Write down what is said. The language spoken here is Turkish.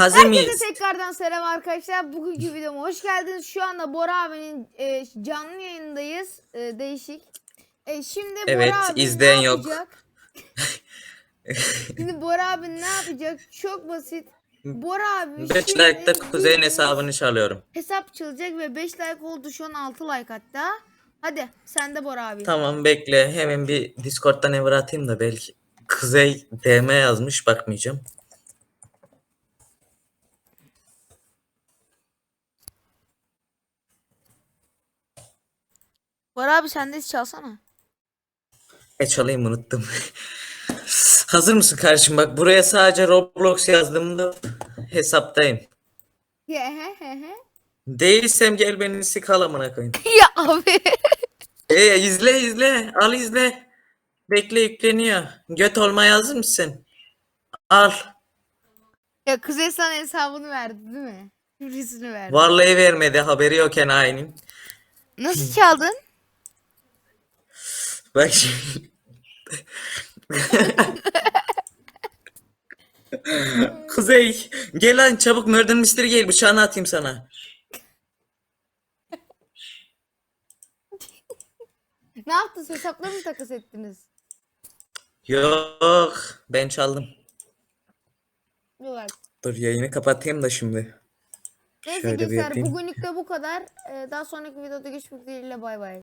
Hazır Herkese mıyız? tekrardan selam arkadaşlar. Bugünkü videoma hoş geldiniz. Şu anda Bora abinin e, canlı yayındayız. E, değişik. E, şimdi Evet, Bora abi izleyen ne yok. yapacak? şimdi Bora abi ne yapacak? Çok basit. Bora abi 5 şimdi like'da Kuzey'in bildiğiniz hesabını çalıyorum. Hesap çalacak ve 5 like oldu şu an 6 like hatta. Hadi sen de Bora abi. Tamam bekle hemen bir Discord'dan ever atayım da belki. Kuzey DM yazmış bakmayacağım. Bora abi sen de çalsana. E çalayım unuttum. Hazır mısın kardeşim? Bak buraya sadece Roblox yazdığımda hesaptayım. Değilsem gel beni sikal amına koyayım. ya abi. E izle izle. Al izle. Bekle yükleniyor. Göt olma yazır mısın? Al. ya Kuzey sana hesabını verdi değil mi? Şifresini verdi. Vallahi vermedi haberi yok enayi'nin. Nasıl çaldın? Bak şimdi. Kuzey gel lan çabuk Murder Mystery gel bıçağını atayım sana. Ne yaptınız? Hesapları mı takas ettiniz? Yok ben çaldım. Yok. Dur yayını kapatayım da şimdi. Neyse Şöyle bir gençler yapayım. bugünlük de bu kadar. Ee, daha sonraki videoda görüşmek dileğiyle bay bay.